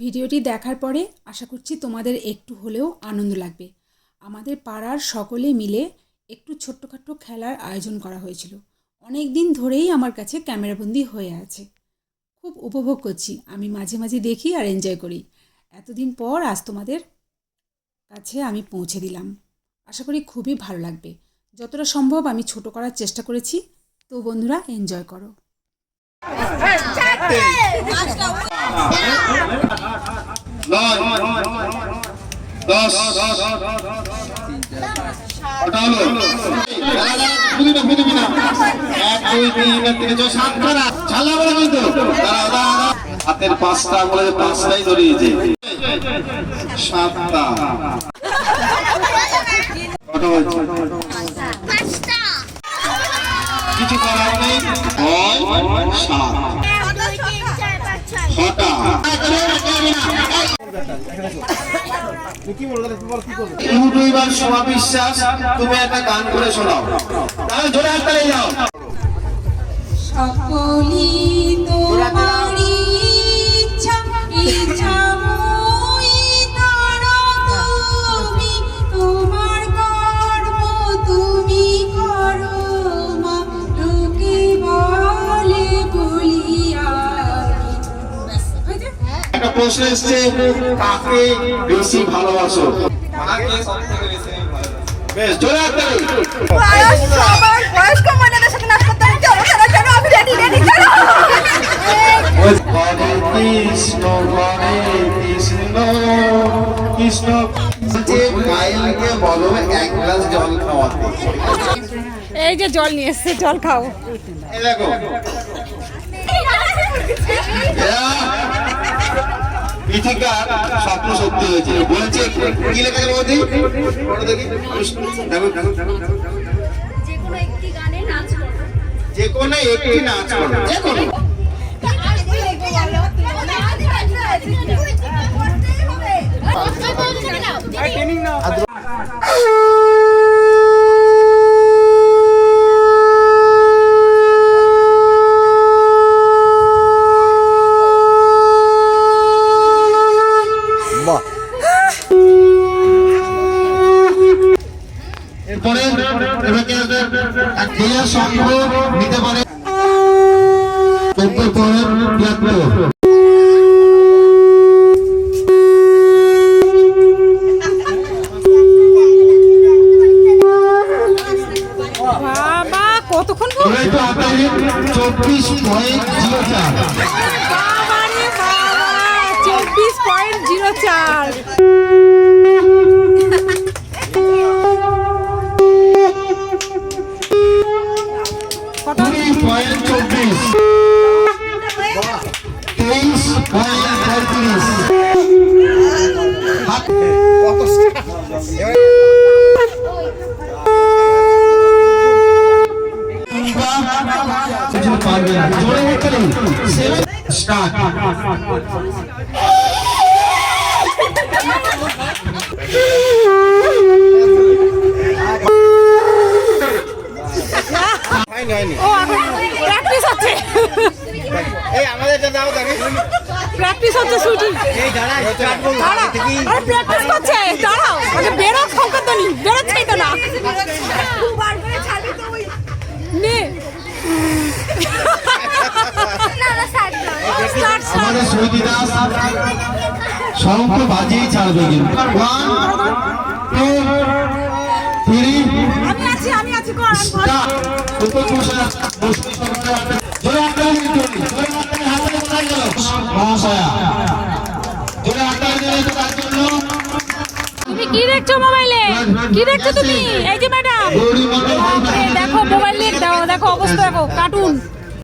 ভিডিওটি দেখার পরে আশা করছি তোমাদের একটু হলেও আনন্দ লাগবে। আমাদের পাড়ার সকলে মিলে একটু ছোট্টখাট্টো খেলার আয়োজন করা হয়েছিল। অনেক দিন ধরেই আমার কাছে ক্যামেরাবন্দি হয়ে আছে। খুব উপভোগ করছি। আমি মাঝে মাঝে দেখি আর এনজয় করি। এতদিন পর আজ তোমাদের কাছে আমি পৌঁছে দিলাম। আশা করি খুবই ভালো লাগবে। যতটা সম্ভব আমি ছোট করার চেষ্টা করেছি। তো বন্ধুরা এনজয় করো। নয় দশ ওটা হলো বুঝবি না বুঝবি না এক দুই তিন এর থেকে ছয় সাত করা ছালা বলে কিন্তু দাঁড়াও দাঁড়াও হাতের পাঁচটা বলে যে পাঁচটাই ধরিয়েছে সাতটা কটা হয়েছে কিছু করার নেই সাত বিশ্বাস তুমি একটা গান করে শোনাও। তাহলে জোরে হাত তালি যাও সকলি একটা প্রশ্ন এসছে কাকে বেশি ভালোবাসো? বেশ জোরে হাত তালি বয়স সবার বয়স্ক মহিলাদের সাথে নাচ করতে হবে। চলো চলো চলো আমি রেডি রেডি চলো। হরে কৃষ্ণ হরে কৃষ্ণ কৃষ্ণ। যে মাইলকে বলো এক গ্লাস জল খাওয়াতে। এই যে জল নিয়ে এসছে জল খাও। এই দেখো। পিঠিকার স্বপ্ন সত্যি হয়েছে। বলেছে কি? লেখা যাবে দেখো। যে কোনো একটি নাচ করো। যে কোনো একটি নাচ করো যে কোনো এরপরে এবারে এক ক্লিয়ার সঙ্গ নিতে পারে চোদ্দ পয়েন্ট তিয়াত্তর বাবা কতক্ষণ চব্বিশ পয়েন্ট জিরো চার। চব্বিশ পয়েন্ট জিরো চার। চব্বিশ তেইশ পয়েন্ট পঁয়ত্রিশ কিছু পারবে না জোরে হচ্ছে সেভেন স্টার্ট ও প্র্যাকটিস হচ্ছে প্র্যাকটিস হচ্ছে শুটিং। আরে প্র্যাকটিস করছে দাঁড়াও। আগে বেরো সংকটনি বেরোচ্ছেই তো না। নে. আমাদের সৈদি দাস শঙ্খ বাজিয়ে ছাড়বে কিন্তু। ওয়ান টু থ্রি আমি আছি আমি আছি কর কি দেখছ মোবাইলে? কি দেখছ তুমি? এই যে ম্যাডাম। দেখো মোবাইল দেখো দেখো অবস্থা দেখো কার্টুন